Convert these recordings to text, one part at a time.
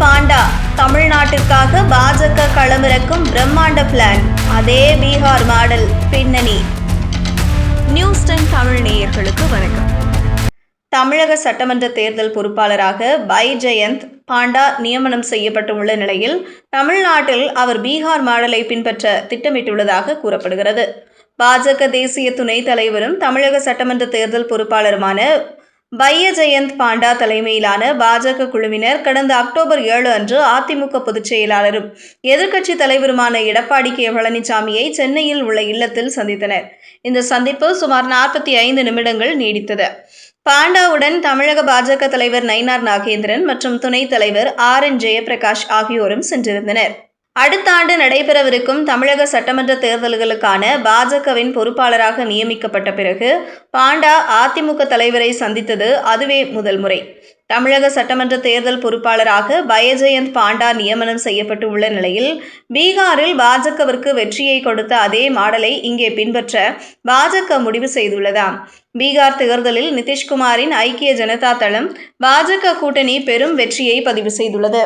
பாண்டா தமிழ்நாட்டிற்காக பாஜக களமிறக்கும் பிரம்மாண்ட பிளான் அதே பீகார் மாடல். பின்னணி. நியூஸ் டென் தமிழ் நேயர்களுக்கு வணக்கம். தமிழக சட்டமன்ற தேர்தல் பொறுப்பாளராக பை ஜெயந்த் பாண்டா நியமனம் செய்யப்பட்டுள்ள நிலையில் தமிழ்நாட்டில் அவர் பீகார் மாடலை பின்பற்ற திட்டமிட்டுள்ளதாக கூறப்படுகிறது. பாஜக தேசிய துணைத் தலைவரும் தமிழக சட்டமன்ற தேர்தல் பொறுப்பாளருமான பைய ஜெயந்த் பாண்டா தலைமையிலான பாஜக குழுவினர் கடந்த அக்டோபர் ஏழு அன்று அதிமுக பொதுச் செயலாளரும் எதிர்க்கட்சி தலைவருமான எடப்பாடி கே. பழனிசாமியை சென்னையில் உள்ள இல்லத்தில் சந்தித்தனர். இந்த சந்திப்பு சுமார் நாற்பத்தி ஐந்து நிமிடங்கள் நீடித்தது. பாண்டாவுடன் தமிழக பாஜக தலைவர் நயினார் நாகேந்திரன் மற்றும் துணைத் தலைவர் ஆர் என் ஜெயபிரகாஷ் ஆகியோரும் சென்றிருந்தனர். அடுத்த ஆண்டு நடைபெறவிருக்கும் தமிழக சட்டமன்ற தேர்தல்களுக்கான பாஜகவின் பொறுப்பாளராக நியமிக்கப்பட்ட பிறகு பாண்டா அதிமுக தலைவரை சந்தித்தது அதுவே முதல் முறை. தமிழக சட்டமன்ற தேர்தல் பொறுப்பாளராக பயஜெயந்த் பாண்டா நியமனம் செய்யப்பட்டு உள்ள நிலையில் பீகாரில் பாஜகவிற்கு வெற்றியை கொடுத்த அதே மாடலை இங்கே பின்பற்ற பாஜக முடிவு செய்துள்ளதாம். பீகார் தேர்தலில் நிதிஷ்குமாரின் ஐக்கிய ஜனதா தளம் பாஜக கூட்டணி பெரும் வெற்றியை பதிவு செய்துள்ளது.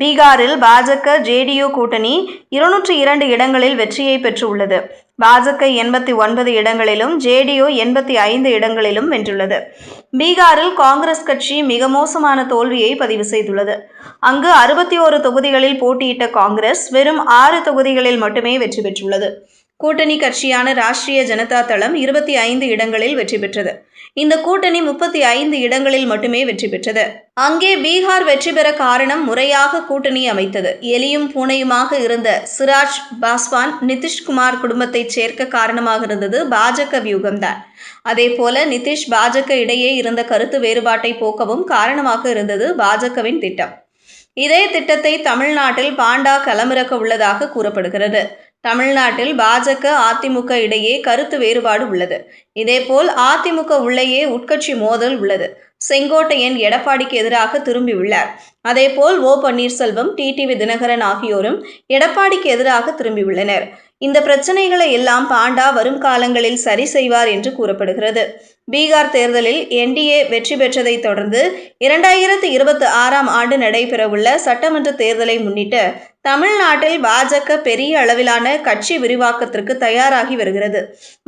பீகாரில் பாஜக ஜேடியு கூட்டணி இருநூற்றி இரண்டு இடங்களில் வெற்றியை பெற்றுள்ளது. பாஜக எண்பத்தி ஒன்பது இடங்களிலும் ஜேடியு எண்பத்தி ஐந்து இடங்களிலும் வென்றுள்ளது. பீகாரில் காங்கிரஸ் கட்சி மிக மோசமான தோல்வியை பதிவு செய்துள்ளது. அங்கு அறுபத்தி ஓரு தொகுதிகளில் போட்டியிட்ட காங்கிரஸ் வெறும் ஆறு தொகுதிகளில் மட்டுமே வெற்றி பெற்றுள்ளது. கூட்டணி கட்சியான ராஷ்டிரிய ஜனதா தளம் இருபத்தி ஐந்து இடங்களில் வெற்றி பெற்றது. இந்த கூட்டணி முப்பத்தி ஐந்து இடங்களில் மட்டுமே வெற்றி பெற்றது. அங்கே பீகார் வெற்றி பெற காரணம் முறையாக கூட்டணி அமைத்தது. எலியும் பூனையுமாக இருந்த சிராஜ் பாஸ்வான் நிதிஷ்குமார் குடும்பத்தை சேர்க்க காரணமாக இருந்தது பாஜக வியூகம்தான். அதே போல நிதிஷ் பாஜக இடையே இருந்த கருத்து வேறுபாட்டை போக்கவும் காரணமாக இருந்தது பாஜகவின் திட்டம். இதே திட்டத்தை தமிழ்நாட்டில் பாண்டா களமிறக்க உள்ளதாக கூறப்படுகிறது. தமிழ்நாட்டில் பாஜக அதிமுக இடையே கருத்து வேறுபாடு உள்ளது. இதேபோல் அதிமுக உள்ளேயே உட்கட்சி மோதல் உள்ளது. செங்கோட்டையன் எடப்பாடிக்கு எதிராக திரும்பியுள்ளார். அதேபோல் ஓ பன்னீர்செல்வம் டிடிவி தினகரன் ஆகியோரும் எடப்பாடிக்கு எதிராக திரும்பியுள்ளனர். இந்த பிரச்சனைகளை எல்லாம் பாண்டா வரும் காலங்களில் சரி செய்வார் என்று கூறப்படுகிறது. பீகார் தேர்தலில் என்டிஏ வெற்றி பெற்றதைத் தொடர்ந்து இரண்டாயிரத்து இருபத்தி ஆறாம் ஆண்டு நடைபெறவுள்ள சட்டமன்ற தேர்தலை முன்னிட்டு தமிழ்நாட்டில் பாஜக பெரிய அளவிலான கட்சி விரிவாக்கத்திற்கு தயாராகி வருகிறது.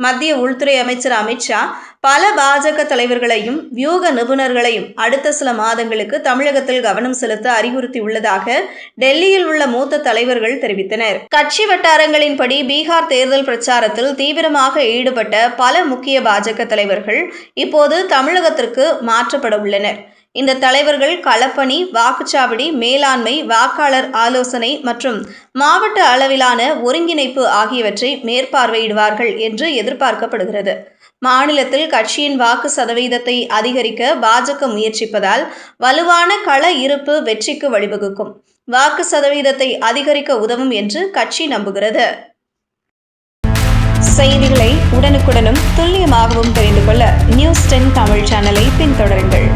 மத்திய உள்துறை அமைச்சர் அமித்ஷா பல பாஜக தலைவர்களையும் வியூக நிபுணர்களையும் அடுத்த சில மாதங்களுக்கு தமிழகத்தில் கவனம் செலுத்த அறிவுறுத்தியுள்ளதாக டெல்லியில் உள்ள மூத்த தலைவர்கள் தெரிவித்தனர். கட்சி வட்டாரங்களின்படி பீகார் தேர்தல் பிரச்சாரத்தில் தீவிரமாக ஈடுபட்ட பல முக்கிய பாஜக தலைவர்கள் இப்போது தமிழகத்திற்கு மாற்றப்பட உள்ளனர். இந்த தலைவர்கள் களப்பணி வாக்குச்சாவடி மேலாண்மை வாக்காளர் ஆலோசனை மற்றும் மாவட்ட அளவிலான ஒருங்கிணைப்பு ஆகியவற்றை மேற்பார்வையிடுவார்கள் என்று எதிர்பார்க்கப்படுகிறது. மாநிலத்தில் கட்சியின் வாக்கு சதவீதத்தை அதிகரிக்க பாஜக முயற்சிப்பதால் வலுவான கள இருப்பு வெற்றிக்கு வழிவகுக்கும். வாக்கு சதவீதத்தை அதிகரிக்க உதவும் என்று கட்சி நம்புகிறது. செய்திகளை உடனுக்குடனும் துல்லியமாகவும் தெரிந்து கொள்ள நியூஸ் டென் தமிழ் சேனலை பின்தொடருங்கள்.